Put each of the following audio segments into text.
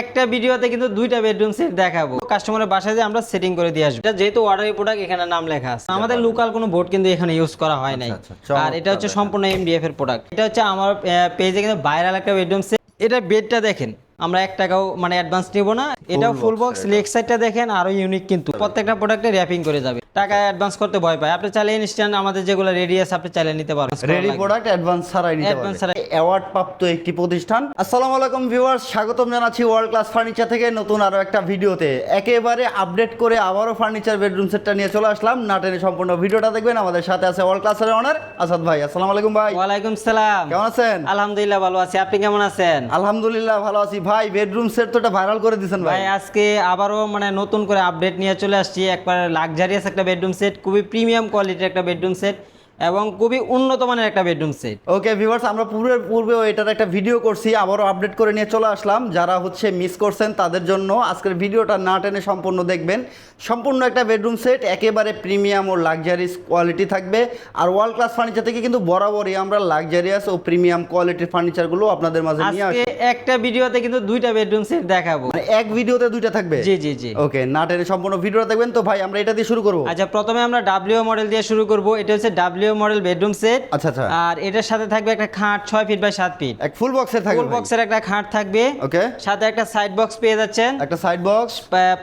একটা ভিডিওতে কিন্তু দুইটা বেডরুম সেট দেখাবো। কাস্টমারের বাসায় যে আমরা সেটিং করে দিয়ে আসব। এটা যেহেতু অর্ডারি প্রোডাক্ট এখানে নাম লেখা আছে। আমাদের লোকাল কোনো বোর্ড কিন্তু এখানে ইউজ করা হয় নাই। আচ্ছা, আচ্ছা, আর এটা হচ্ছে সম্পূর্ণ এমডিএফ এর প্রোডাক্ট এটা হচ্ছে আমার পেজে কিন্তু ভাইরাল একটা বেডরুম সেট এটা বেডটা দেখেন। আমরা এক টাকাও মানে অ্যাডভান্স নেব না। এটাও ফুল বক্স লেগ সাইডটা দেখেন আরও ইউনিক কিন্তু। প্রত্যেকটা প্রোডাক্টে র্যাপিং করে যাবে। টাকা অ্যাডভান্স করতে ভয় পায়। আপনি চাইলে ইনস্ট্যান্ট আমাদের যেগুলো রেডি আছে আপনি চাইলে নিতে পারবেন রেডি প্রোডাক্ট অ্যাডভান্স ছাড়াই নিতে Advance পারবে ছাড়াই। অ্যাওয়ার্ড প্রাপ্ত একটি প্রতিষ্ঠান। আসসালামু আলাইকুম ভিউয়ার্স স্বাগতম জানাচ্ছি ওয়ার্ল্ড ক্লাস ফার্নিচার থেকে নতুন আরও একটা ভিডিওতে। একেবারে আপডেট করে আবারও ফার্নিচার বেডরুম সেটটা নিয়ে চলে আসলাম। না টেনে সম্পূর্ণ ভিডিওটা দেখবেন। আমাদের সাথে আছে ওয়ার্ল্ড ক্লাসের অনার আসাদ ভাই। আসসালামু আলাইকুম ভাই। ওয়ালাইকুম সালাম। কেমন আছেন? আলহামদুলিল্লাহ ভালো আছি। আপনি কেমন আছেন? আলহামদুলিল্লাহ ভালো আছি। ভাই বেডরুম সেট তো এটা ভাইরাল করে দিয়েছেন ভাই। আজকে আবারও মানে নতুন করে আপডেট নিয়ে চলে আসছি। একবার লাক্সারিয়াস একটা বেডরুম সেট খুবই প্রিমিয়াম কোয়ালিটির একটা বেডরুম সেট এবং খুবই উন্নত মানের একটা বেডরুম সেট ওকে ভিউয়ার্স আমরা পূর্বের পূর্বেও এটার একটা ভিডিও করছি আবারও আপডেট করে নিয়ে চলে আসলাম। যারা হচ্ছে মিস করছেন তাদের জন্য আজকের ভিডিওটা না টেনে সম্পূর্ণ দেখবেন। সম্পূর্ণ একটা বেডরুম সেট একেবারে প্রিমিয়াম ও লাক্সারিয়াস কোয়ালিটি থাকবে। আর ওয়ার্ল্ড ক্লাস ফার্নিচার থেকে কিন্তু বরাবরই আমরা লাক্সারিয়াস ও প্রিমিয়াম কোয়ালিটির ফার্নিচারগুলো আপনাদের মাঝে নিয়ে আসি। একটা ভিডিওতে কিন্তু দুইটা বেডরুম সেট দেখাবো। মানে এক ভিডিওতে দুইটা থাকবে? জি জি জি। ওকে না টেনে সম্পূর্ণ ভিডিওটা দেখবেন। তো ভাই আমরা এটা দিয়ে শুরু করব। আচ্ছা প্রথমে আমরা ডাব্লিউ মডেল দিয়ে শুরু করব। এটা হচ্ছে ডাব্লিউ মডেল বেডরুম সেট আচ্ছা আচ্ছা। আর এটার সাথে থাকবে একটা খাট ছয় ফিট বাই সাত ফিট এক ফুল বক্সের থাকবে ফুল বক্সের একটা খাট থাকবে। ওকে সাথে একটা সাইড বক্স পেয়ে যাচ্ছেন। একটা সাইড বক্স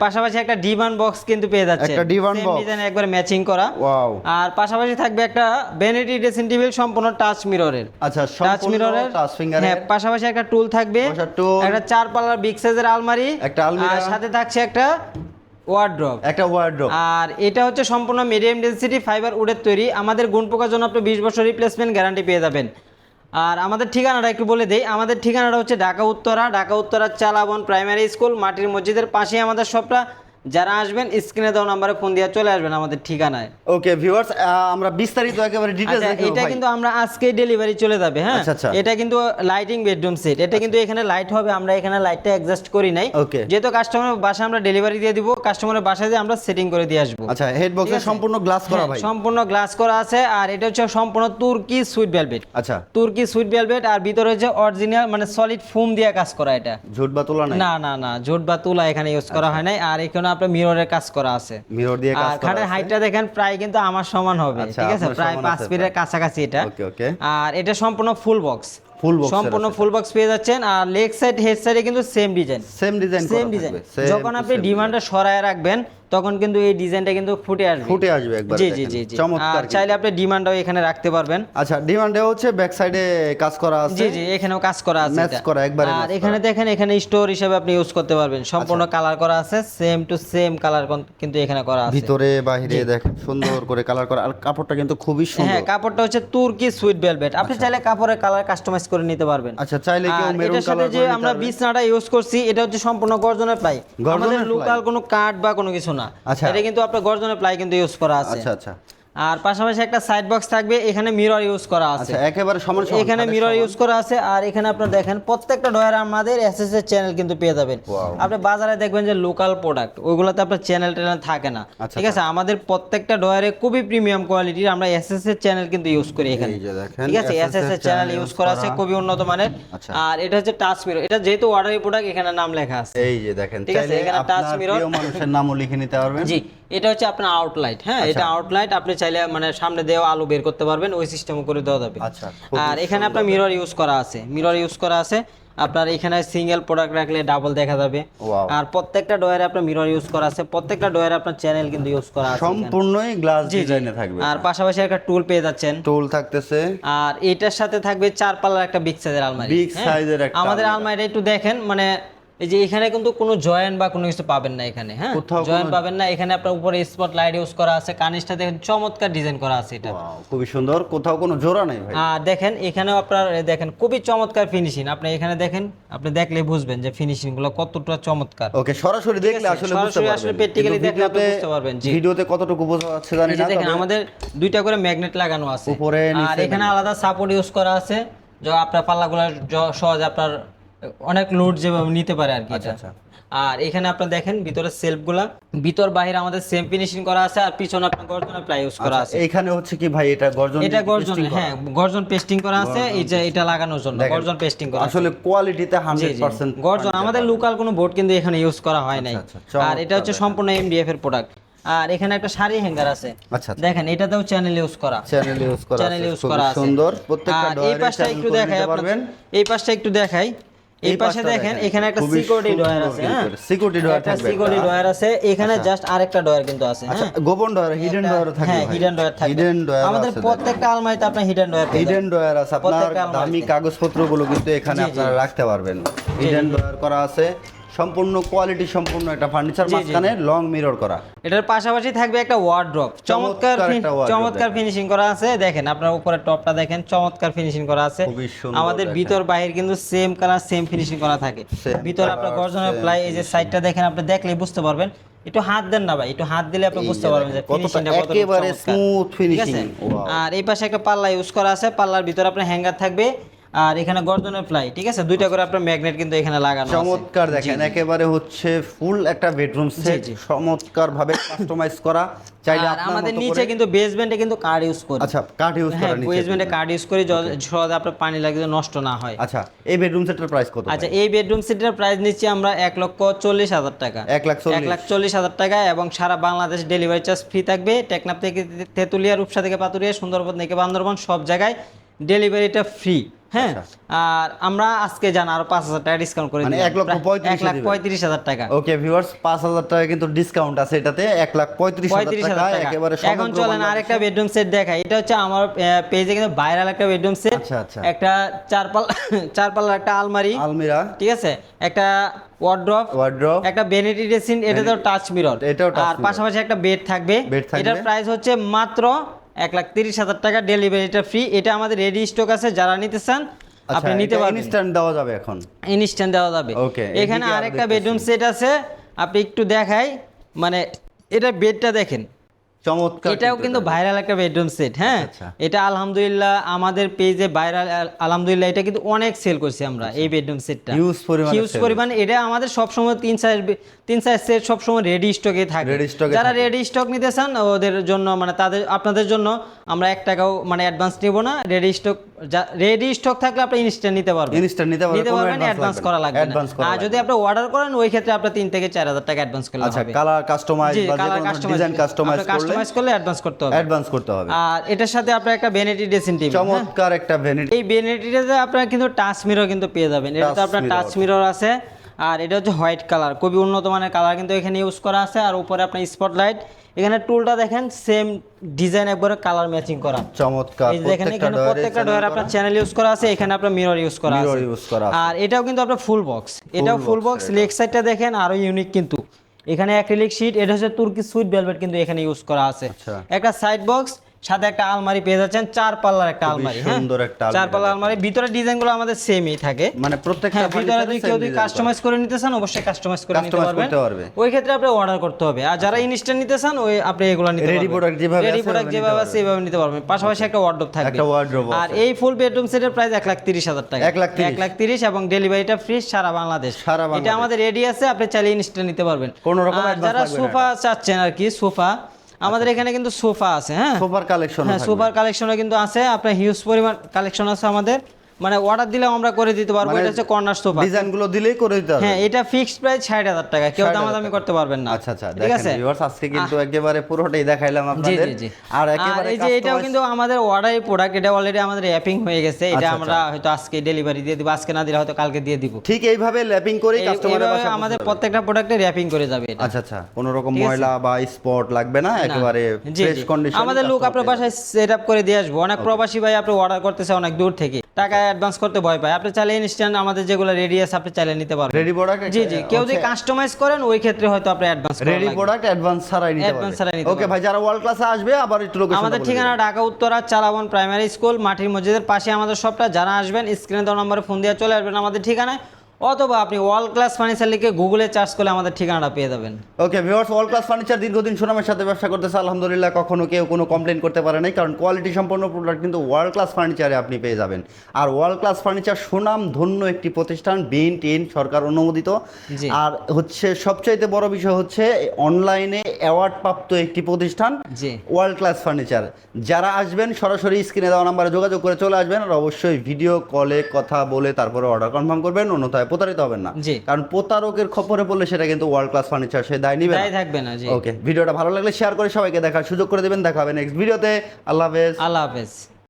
পাশাপাশি একটা ডিভান বক্স কিন্তু পেয়ে যাচ্ছে একটা divan box। ডিজাইন একবার ম্যাচিং করা। ওয়াও আর পাশাপাশি থাকবে একটা ভ্যানিটি ড্রেসিং টেবিল সম্পূর্ণ টাচ মিররের আচ্ছা টাচ মিররের টাচ ফিঙ্গারের হ্যাঁ পাশাপাশি একটা টুল থাকবে। একটা চার পাল্লার বিগ সাইজের আলমারি। একটা আলমারি। আর সাথে থাকছে একটা ওয়ার্ড্রপ একটা ওয়ার্ড্রপ আর এটা হচ্ছে সম্পূর্ণ মিডিয়াম ডেন্সিটি ফাইবার উডের তৈরি। আমাদের গুণ পোকার জন্য আপনি বিশ বছর রিপ্লেসমেন্ট গ্যারান্টি পেয়ে যাবেন। আর আমাদের ঠিকানাটা একটু বলে দেই। আমাদের ঠিকানাটা হচ্ছে ঢাকা উত্তরা ঢাকা উত্তরা চালাবন প্রাইমারি স্কুল মাটির মসজিদের পাশেই আমাদের সবটা যারা আসবেন স্ক্রিনে দেওয়া নাম্বারে ফোন দিয়ে চলে আসবেন আমাদের ঠিকানায়। ওকে ভিউয়ার্স আমরা বিস্তারিত একেবারে ডিটেইলস আচ্ছা দেখব এটা কিন্তু আমরা আজকে ডেলিভারি চলে যাবে হ্যাঁ? আচ্ছা, আচ্ছা। এটা কিন্তু লাইটিং বেডরুম সেট এটা কিন্তু এখানে লাইট হবে আমরা এখানে লাইটটা অ্যাডজাস্ট করি নাই. যেহেতু কাস্টমারের বাসায় আমরা ডেলিভারি দিয়ে দিব কাস্টমারের বাসায় যে আমরা সেটিং করে দিয়ে আসব। আচ্ছা হেড বক্সে সম্পূর্ণ গ্লাস করা হ্যাঁ, ভাই। সম্পূর্ণ গ্লাস করা আছে আর এটা হচ্ছে সম্পূর্ণ তুর্কি সুইট ভেলভেট আচ্ছা। তুর্কি সুইট ভেলভেট আর ভিতরে হচ্ছে অরিজিনাল মানে সলিড ফোম দিয়ে কাজ করা এটা। ঝুট বা তোলা না না না জোট বা তুলা এখানে ইউজ করা হয় নাই আর এখানে আপনার মিররের কাজ করা আছে। মিরর দিয়ে কাজ করা খাটের হাইটটা দেখেন প্রায় কিন্তু আমার সমান হবে আচ্ছা, ঠিক আছে? প্রায় সমান পাঁচ আছে ফিটের কাছাকাছি এটা। ওকে ওকে আর এটা সম্পূর্ণ ফুল বক্স ফুল বক্স সম্পূর্ণ ফুল বক্স পেয়ে যাচ্ছেন। আর লেগ সাইড হেড সাইডে কিন্তু same design same design same design যখন আপনি ডিমান্ডটা সরায় রাখবেন তখন কিন্তু এই ডিজাইনটা কিন্তু ফুটে আসবে। ফুটে আসবে একবার জি জি জি চমৎকার চাইলে আপনি ডিমান্ডটাও এখানে রাখতে পারবেন। আচ্ছা ডিমান্ডে হচ্ছে ব্যাক সাইডে কাজ করা আছে? জি জি এখানেও কাজ করা আছে এটা। করা, একবারে আর আচ্ছা। এখানে দেখেন এখানে স্টোর হিসেবে আপনি ইউজ করতে পারবেন। সম্পূর্ণ কালার করা আছে সেম টু সেম কালার কিন্তু এখানে করা আছে। ভিতরে বাইরে দেখেন সুন্দর করে কালার করা। আর কাপড়টা কিন্তু খুবই সুন্দর। হ্যাঁ কাপড়টা হচ্ছে তুর্কি সুইট ভেলভেট আপনি চাইলে কাপড়ের কালার কাস্টমাইজ করে নিতে পারবেন। আচ্ছা চাইলে কেউ আর মেরুন কালার যে আমরা বিছনাটা ইউজ করছি এটা হচ্ছে সম্পূর্ণ গর্জনের প্লাই গর্জনের আমাদের লোকাল কোনো কাঠ বা কোনো কিছু না। আচ্ছা। এটা কিন্তু আপনার গর্জনের প্লাই কিন্তু ইউজ করা আছে। আচ্ছা আচ্ছা। আর পাশাপাশি একটা সাইড বক্স থাকবে এখানে মিরর ইউজ করা আছে। আচ্ছা একেবারে সমান এখানে মিরর ইউজ করা আছে আর এখানে আপনার দেখেন প্রত্যেকটা ডয়ার আমাদের এসএস এর চ্যানেল কিন্তু পেয়ে যাবেন। আপনি বাজারে দেখবেন যে লোকাল প্রোডাক্ট ওইগুলোতে আপনার চ্যানেল ট্যানেল থাকে না। আচ্ছা, ঠিক আছে? আমাদের প্রত্যেকটা ডয়ারে খুবই প্রিমিয়াম কোয়ালিটির আমরা এসএস এর চ্যানেল কিন্তু ইউজ করি এখানে। এই যে দেখেন, ঠিক আছে? এসএস এর চ্যানেল ইউজ করা আছে খুবই উন্নত মানের। আচ্ছা। আর এটা হচ্ছে টাচ মিরর এটা যেহেতু অর্ডারি প্রোডাক্ট এখানে নাম লেখা আছে। এই যে দেখেন ঠিক আছে, এখানে টাচ mirror। মানুষের নামও লিখে নিতে পারবেন। জি এটা হচ্ছে আপনার আউটলাইট হ্যাঁ? আচ্ছা। এটা আউটলাইট আপনি চাইলে মানে সামনে দেওয়া আলো বের করতে পারবেন ওই সিস্টেম করে দেওয়া যাবে। আচ্ছা, আর এখানে আপনার মিরর ইউজ করা আছে। মিরর ইউজ করা আছে। আপনার এখানে সিঙ্গেল প্রোডাক্ট রাখলে ডাবল দেখা যাবে। আর প্রত্যেকটা ডয়ারে আপনার মিরর ইউজ করা আছে। প্রত্যেকটা ডয়ারে আপনার চ্যানেল কিন্তু ইউজ করা আছে সম্পূর্ণই গ্লাস। ডিজাইনে থাকবে। আর পাশাপাশি একটা টুল পেয়ে যাচ্ছেন। টুল থাকতেছে। আর এটার সাথে থাকবে চার পাল্লার একটা বিগ সাইজের আলমারি। Big হ্যাঁ? size-এর একটা আমাদের আলমারিটা একটু দেখেন মানে এই যে এখানে কিন্তু কোনো জয়েন্ট বা কোনো কিছু পাবেন না এখানে হ্যাঁ? জয়েন্ট পাবেন না এখানে আপনার উপরে স্পট লাইট ইউজ করা আছে কানিসটা দেখেন চমৎকার ডিজাইন করা আছে এটা। খুবই সুন্দর কোথাও কোনো জোড়া নেই ভাই। দেখেন এখানেও আপনার দেখেন খুবই চমৎকার ফিনিশিং আপনি এখানে দেখেন আপনি দেখলে বুঝবেন যে ফিনিশিংগুলো কতটা চমৎকার। ওকে সরাসরি দেখলে আসলে বুঝতে পারবেন। আসলে কিন্তু দেখলে আপনি বুঝতে পারবেন, জি। ভিডিওতে কতটুকু বোঝা যাচ্ছে জানি না দেখেন আমাদের দুইটা করে ম্যাগনেট লাগানো আছে। উপরে, আর এখানে আলাদা সাপোর্ট ইউজ করা আছে। যে আপনার পাল্লাগুলো সহজে আপনার অনেক লোড যেভাবে নিতে পারে আর কি আচ্ছা। আর এখানে আপনার দেখেন ভিতরে সেলফগুলা। ভিতর বাহির আমাদের সেম ফিনিশিং করা আছে আর পিছনে আপনার গর্জনের প্লাই ইউজ করা আছে। এইখানে হচ্ছে কি ভাই এটা গর্জন এটা গর্জন হ্যাঁ গর্জন পেস্টিং করা আছে এই যে এটা লাগানোর জন্য গর্জন পেস্টিং করা আছে। আসলে কোয়ালিটিতে জি, হান্ড্রেড জি। পার্সেন্ট গর্জন আমাদের লোকাল কোনো বোর্ড কিন্তু এখানে ইউজ করা হয় নাই। আচ্ছা, আর এটা হচ্ছে। সম্পূর্ণ এমডিএফ এর প্রোডাক্ট আর এখানে একটা শাড়ি হ্যাঙ্গার আছে। আচ্ছা আচ্ছা। দেখেন এটাতেও চ্যানেল ইউজ করা। চ্যানেল ইউজ করা চ্যানেল ইউজ করা আছে। সুন্দর। প্রত্যেকটা আর এই পাশটা একটু দেখাই নিতে আপনার- এই পাশটা একটু দেখাই। এই পাশে দেখেন এখানে একটা সিকিউরিটি ডয়ার আছে কিন্তু হ্যাঁ। ডয়ার থাকবে। সিকিউরিটি ডয়ার আছে এখানে জাস্ট আরেকটা ডয়ার কিন্তু আছে আচ্ছা হ্যাঁ? গোপন ডয়ার হিডেন ডয়ার হ্যাঁ হিডেন ডয়ার হিডেন ডয়ার আমাদের প্রত্যেকটা আলমারিতে আপনার হিডেন ডয়ার হিডেন ডয়ার আছে। আপনার দামি। কাগজপত্রগুলো কিন্তু এখানে। আপনারা রাখতে পারবেন। হিডেন ডয়ার করা আছে। সম্পূর্ণ কোয়ালিটি সম্পূর্ণ একটা ফার্নিচার। মাঝখানে লং মিরর করা। এটার পাশাপাশি থাকবে একটা ওয়ার্ড্রপ চমৎকার চমৎকার। ফিনিশিং করা আছে। দেখেন আপনার উপরে টপটা দেখেন চমৎকার ফিনিশিং করা আছে। আমাদের ভিতর বাহির কিন্তু সেম কালার সেম ফিনিশিং করা থাকে। ভিতরে আপনার গর্জনের same প্লাই এই যে সাইডটা দেখেন আপনি দেখলেই বুঝতে পারবেন। একটু হাত দেন না ভাই একটু হাত দিলে আপনি বুঝতে পারবেন যে ফিনিশিংটা কত একেবারে finishing, wow. আর এই পাশে একটা পাল্লা ইউজ করা আছে। পাল্লার ভিতরে আপনার হ্যাঙ্গার থাকবে। আর এখানে গর্জনের প্লাই ঠিক আছে? দুইটা করে আপনার ম্যাগনেট কিন্তু এখানে লাগানো চমৎকার দেখেন একেবারে হচ্ছে ফুল একটা বেডরুম সেট চমৎকার ভাবে কাস্টমাইজ করা। চাইলে আমাদের নিচে কিন্তু বেসমেন্টে কিন্তু কার্ড ইউজ করি। আচ্ছা কাঠ ইউজ হ্যাঁ করা নিচে। বেসমেন্টে কার্ড ইউজ করি য- সহজে আপনার পানি লাগলে নষ্ট না হয়। আচ্ছা এই বেডরুম সেটের প্রাইস কত আচ্ছা এই বেডরুম সেটের প্রাইস নিচ্ছি আমরা এক লক্ষ চল্লিশ হাজার টাকা। এক লাখ। এক লাখ চল্লিশ হাজার টাকা এবং সারা বাংলাদেশ ডেলিভারি চার্জ ফ্রি থাকবে। টেকনাফ থেকে তেঁতুলিয়া রূপসা থেকে পাতুরিয়া সুন্দরবন থেকে বান্দরবন সব জায়গায় ডেলিভারিটা ফ্রি হ্যাঁ? আর আমরা আজকে জান আরও পাঁচ হাজার টাকা ডিসকাউন্ট করে আচ্ছা। মানে এক লক্ষ প্রায় লাখ পঁয়ত্রিশ হাজার টাকা। ওকে ভিউয়ার্স পাঁচ হাজার টাকা কিন্তু ডিসকাউন্ট আছে এটাতে। এক লাখ পঁয়ত্রিশ পঁয়ত্রিশ হাজার একেবারে এখন চলেন আরেকটা বেডরুম সেট দেখাই। এটা হচ্ছে আমার পেজে কিন্তু ভাইরাল একটা বেডরুম সেট আচ্ছা, আচ্ছা। একটা চার পাল চার পাল্লার একটা আলমারি। আলমিরা। ঠিক আছে? একটা ওয়ার্ড্রপ ওয়ার্ড্রপ একটা বেনিটি ড্রেসিং এটা তো টাচ মিরর এটাও আর পাশাপাশি একটা বেড থাকবে। এটার প্রাইস হচ্ছে মাত্র এক লাখ তিরিশ হাজার টাকা ডেলিভারিটা ফ্রি এটা আমাদের রেডি স্টক আছে যারা নিতে চান আপনি নিতে পারবেন। ইনস্ট্যান্ট আচ্ছা, দেওয়া যাবে এখন? ইনস্ট্যান্ট দেওয়া যাবে। ওকে এখানে আরেকটা বেডরুম সেট আছে আপনি একটু দেখাই। মানে এটা বেডটা দেখেন। চমৎকার এটাও কিন্তু ভাইরাল একটা বেডরুম সেট হ্যাঁ? আচ্ছা। এটা আলহামদুলিল্লাহ আমাদের পেজে ভাইরাল আলহামদুলিল্লাহ এটা কিন্তু অনেক সেল করছি আমরা এই বেডরুম সেটটা পরিমাণে হিউজ পরিমাণ এটা আমাদের সবসময় তিন সাইজ তিন সাইজ সেট সবসময় রেডি স্টকে থাকে। যারা রেডি স্টক নিতে চান ওদের জন্য মানে তাদের আপনাদের জন্য আমরা এক টাকাও মানে অ্যাডভান্স নেব না। রেডি স্টক রেডি স্টক থাকলে আপনি ইনস্ট্যান্ট নিতে পারবেন। Instant নিতে পারবেন, নিতে পারবেন অ্যাডভান্স করা। লাগবে না। আর যদি আপনি অর্ডার করেন ওই ক্ষেত্রে আপনার তিন থেকে চার হাজার টাকা অ্যাডভান্স করলে আচ্ছা কালার কাস্টমাইজ বা ডিজাইন কাস্টমাইজ করলে কাস্টমাইজ করলে অ্যাডভান্স করতে হবে। অ্যাডভান্স করতে হবে। আর এটার সাথে আপনার একটা ভ্যানিটি ড্রেসিং টেবিল চমৎকার একটা ভ্যানিটি এই আপনার কিন্তু টাচ মিরর কিন্তু পেয়ে যাবেন। এটাতে Touch আপনার টাচ মিরর আছে। আর এটা হচ্ছে হোয়াইট কালার খুবই উন্নত মানের কালার কিন্তু এখানে ইউজ করা আছে। আর উপরে আপনার স্পটলাইট এখানে টুলটা দেখেন সেম ডিজাইন একবারে কালার ম্যাচিং করা। চমৎকার। এই দেখেন এখানে প্রত্যেকটা ডয়ার আপনার চ্যানেল ইউজ করা আছে। এখানে আপনার মিরর ইউজ করা আছে। আর এটাও কিন্তু আপনার ফুল বক্স এটাও ফুল বক্স লেগ সাইডটা দেখেন আরও ইউনিক কিন্তু। এখানে অ্যাক্রিলিক শীট এটা হচ্ছে তুর্কি সুইট ভেলভেট কিন্তু এখানে ইউজ করা আছে আচ্ছা। একটা সাইড বক্স সাথে একটা আলমারি পেয়ে যাচ্ছেন চার পাল্লার একটা আলমারি হ্যাঁ? সুন্দর একটা চার পাল্লার আলমারি ভিতরে ডিজাইনগুলো আমাদের সেমই থাকে। মানে প্রত্যেকটা হ্যাঁ ভিতরে যদি কেউ যদি কাস্টমাইজ করে। নিতে চান অবশ্যই কাস্টমাইজ করে নিতে পারবেন। ওই ক্ষেত্রে আপনি অর্ডার করতে হবে। আর যারা ইনস্ট্যান্ট নিতে চান ওই আপনি এগুলো নিতে পারবেন। product যেভাবে রেডি প্রোডাক্ট যেভাবে আছে এভাবে নিতে পারবেন। পাশাপাশি একটা ওয়ার্ডরোব থাকবে। একটা wardrobe আর এই ফুল বেডরুম সেটের প্রাইস এক লাখ তিরিশ হাজার টাকা। এক লাখ তিরিশ। এক লাখ তিরিশ এবং ডেলিভারিটা ফ্রি সারা বাংলাদেশ। সারা বাংলাদেশ। এটা আমাদের রেডি আছে আপনি চাইলে ইনস্ট্যান্ট নিতে পারবেন। কোনো রকম যারা সোফা চাচ্ছেন আর কি সোফা আমাদের এখানে কিন্তু সোফা আছে হ্যাঁ? সোফার কালেকশন হ্যাঁ সোফার কালেকশনও কিন্তু আছে আপনার হিউজ পরিমাণ কালেকশন আছে আমাদের। মানে অর্ডার দিলেও আমরা করে দিতে পারব মানে এটা হচ্ছে কর্নার সোফা ডিজাইনগুলো দিলেই করে দিতে হবে। হ্যাঁ এটা ফিক্সড প্রাইস ষাট হাজার টাকা কেউ 60,000 দামাদামি করতে পারবেন না। আচ্ছা আচ্ছা ঠিক আছে? ভিউয়ার্স আজকে কিন্তু একেবারে পুরোটাই দেখাইলাম আপনাদের। আর একেবারে এই যে এটাও কিন্তু আমাদের অর্ডার প্রোডাক্ট এটা অলরেডি আমাদের র্যাপিং হয়ে গেছে। এটা আচ্ছা, আমরা হয়তো আজকে ডেলিভারি দিয়ে দিব আজকে না দিলে হয়তো কালকে দিয়ে দিব। ঠিক এইভাবে ল্যাপিং করে কাস্টমারের বাসায় আমাদের। প্রত্যেকটা প্রোডাক্টে র্যাপিং করে যাবে এটা। আচ্ছা আচ্ছা কোনো রকম ময়লা বা স্পট লাগবে না একেবারে ফ্রেশ কন্ডিশন আমাদের লোক আপনার বাসায় সেট আপ করে দিয়ে আসব। অনেক প্রবাসী ভাই আপনি অর্ডার করতেছে অনেক দূর থেকে। টাকা অ্যাডভান্স করতে ভয় পায়। আপনি চাইলে ইনস্ট্যান্ট আমাদের যেগুলো রেডি আছে আপনি চাইলে নিতে পারবেন। রেডি প্রোডাক্ট জি জি কেউ যদি কাস্টমাইজ করেন ওই ক্ষেত্রে হয়তো আপনি অ্যাডভান্স রেডি প্রোডাক্ট অ্যাডভান্স ছাড়াই নিতে অ্যাডভান্স ছাড়াই নিতে ওকে ভাই যারা ওয়ার্ল্ড ক্লাসে আসবে আবার একটু লোকেশন আমাদের ঠিকানা ঢাকা উত্তরা চালাবন প্রাইমারি স্কুল মাটির মসজিদের পাশে আমাদের সবটা যারা আসবেন স্ক্রিনে দেওয়া নম্বরে ফোন দিয়ে চলে আসবেন আমাদের ঠিকানায়। অথবা আপনি ওয়াল ক্লাস ফার্নিচার লিখে গুগলে চার্জ করলে আমাদের ঠিকানাটা পেয়ে যাবেন। Okay viewers world class furniture দীর্ঘদিন সুনামের সাথে ব্যবসা করতেছে আলহামদুলিল্লাহ কখনো কেউ কোনো কমপ্লেন করতে পারে নাই কারণ কোয়ালিটি সম্পন্ন প্রোডাক্ট কিন্তু ওয়ার্ল্ড ক্লাস ফার্নিচারে আপনি পেয়ে যাবেন। আর ওয়ার্ল্ড ক্লাস ফার্নিচার সুনাম ধন্য একটি প্রতিষ্ঠান বিন টিন সরকার অনুমোদিত। আর হচ্ছে সবচাইতে বড় বিষয় হচ্ছে অনলাইনে অ্যাওয়ার্ড প্রাপ্ত একটি প্রতিষ্ঠান ওয়ার্ল্ড ক্লাস ফার্নিচার যারা আসবেন সরাসরি স্ক্রিনে দেওয়া নাম্বারে যোগাযোগ করে চলে আসবেন আর অবশ্যই ভিডিও কলে কথা বলে তারপরে অর্ডার কনফার্ম করবেন অন্যথায় প্রতারিত হবেন না। কারণ প্রতারকের খবরে বললে সেটা কিন্তু ওয়ার্ল্ড ক্লাস ফার্নিচার সে দায় নিবে না। থাকবে না জি। ওকে ভিডিওটা ভালো লাগলে শেয়ার করে সবাইকে দেখার সুযোগ করে দেবেন। দেখা হবে নেক্সট ভিডিওতে আল্লাহ হাফেজ। আল্লাহ হাফেজ।